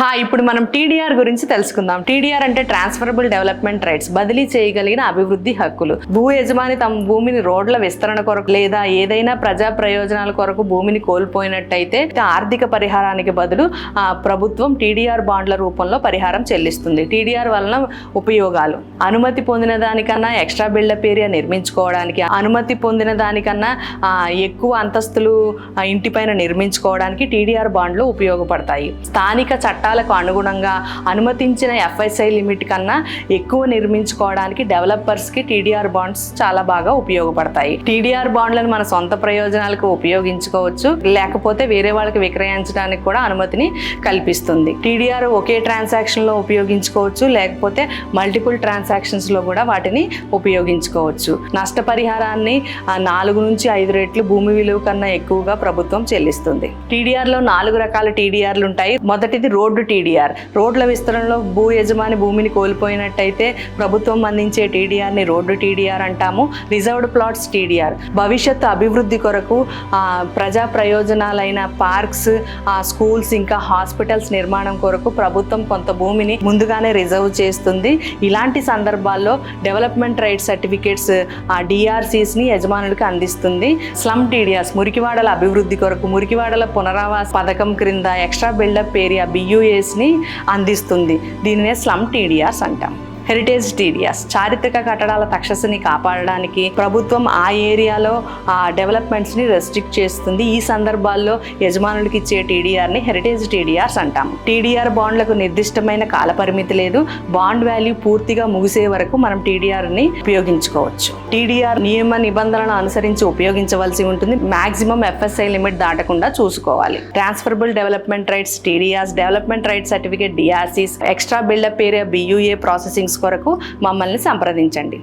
హా ఇప్పుడు మనం టీడీఆర్ గురించి తెలుసుకుందాం. టీడీఆర్ అంటే ట్రాన్స్ఫరబుల్ డెవలప్మెంట్ రైట్స్. బదిలీ చేయగలిగిన అభివృద్ధి హక్కులు. భూ యజమాని తమ భూమిని రోడ్ల విస్తరణ కొరకు లేదా ఏదైనా ప్రజా ప్రయోజనాల కొరకు భూమిని కోల్పోయినట్టయితే ఆర్థిక పరిహారానికి బదులు ప్రభుత్వం టీడీఆర్ బాండ్ల రూపంలో పరిహారం చెల్లిస్తుంది. టీడీఆర్ వలన ఉపయోగాలు. అనుమతి పొందిన దానికన్నా ఎక్స్ట్రా బిల్డప్ ఏరియా నిర్మించుకోవడానికి అనుమతి పొందిన దానికన్నా ఎక్కువ అంతస్తులు ఇంటిపైన నిర్మించుకోవడానికి టీడీఆర్ బాండ్లు ఉపయోగపడతాయి. స్థానిక చట్టాలకు అనుగుణంగా అనుమతించిన ఎఫ్ఎస్ఐ లిమిట్ కన్నా ఎక్కువ నిర్మించుకోవడానికి డెవలపర్స్కి టీడీఆర్ బాండ్స్ చాలా బాగా ఉపయోగపడతాయి. టీడీఆర్ బాండ్లను మన సొంత ప్రయోజనాలకు ఉపయోగించుకోవచ్చు. లేకపోతే వేరే వాళ్ళకి విక్రయించడానికి కూడా అనుమతిని కల్పిస్తుంది. టీడీఆర్ ఒకే ట్రాన్సాక్షన్లో ఉపయోగించుకోవచ్చు. లేకపోతే మల్టిపుల్ ట్రాన్సాక్షన్స్లో కూడా వాటిని ఉపయోగించుకోవచ్చు. నష్టపరిహారాన్ని నాలుగు నుంచి ఐదు రెట్లు భూమి విలువ కన్నా ఎక్కువగా ప్రభుత్వం చెల్లిస్తుంది. టీడీఆర్లో నాలుగు రకాల టీడీఆర్లు ఉంటాయి మొదటిది రోడ్డు టీడీఆర్. రోడ్ల విస్తరణలో భూ యజమాని భూమిని కోల్పోయినట్టయితే ప్రభుత్వం అందించే టీడీఆర్ని రోడ్డు టీడీఆర్ అంటాము రిజర్వ్డ్ ప్లాట్స్ టీడీఆర్. భవిష్యత్తు అభివృద్ధి కొరకు ప్రజా ప్రయోజనాలైన పార్క్స్ ఆ, స్కూల్స్ ఇంకా హాస్పిటల్స్ నిర్మాణం కొరకు ప్రభుత్వం కొంత భూమిని ముందుగానే రిజర్వ్ చేస్తుంది. ఇలాంటి సందర్భాల్లో డెవలప్మెంట్ రైట్ సర్టిఫికేట్స్ ఆ డిఆర్సీస్ యజమానులకు అందిస్తుంది. స్లమ్ టీడీఆర్స్ మురికివాడల అభివృద్ధి కొరకు మురికివాడల పునరావాస పథకం క్రింద ఎక్స్ట్రా బిల్డప్ ఏరియా బియూఏస్ ని అందిస్తుంది. దీనినే స్లమ్ టీడీఆర్స్ అంటాం. హెరిటేజ్ టీడీఆర్స్ చారిత్రక కట్టడాల తక్షసుని కాపాడడానికి ప్రభుత్వం ఆ ఏరియాలో ఆ డెవలప్మెంట్స్ని రెస్ట్రిక్ట్ చేస్తుంది. ఈ సందర్భాల్లో యజమానులకు ఇచ్చే టీడీఆర్ని హెరిటేజ్ టీడీఆర్స్ అంటాం టీడీఆర్ బాండ్లకు నిర్దిష్టమైన కాల పరిమితి లేదు. బాండ్ వాల్యూ పూర్తిగా ముగిసే వరకు మనం టీడీఆర్ని ఉపయోగించుకోవచ్చు. టీడీఆర్ నియమ నిబంధనలను అనుసరించి ఉపయోగించవలసి ఉంటుంది. మాక్సిమం ఎఫ్ఎస్ఐ లిమిట్ దాటకుండా చూసుకోవాలి. Transferable development rights TDRs development right certificate DRCs extra buildup area BUA కొరకు మమ్మల్ని సంప్రదించండి.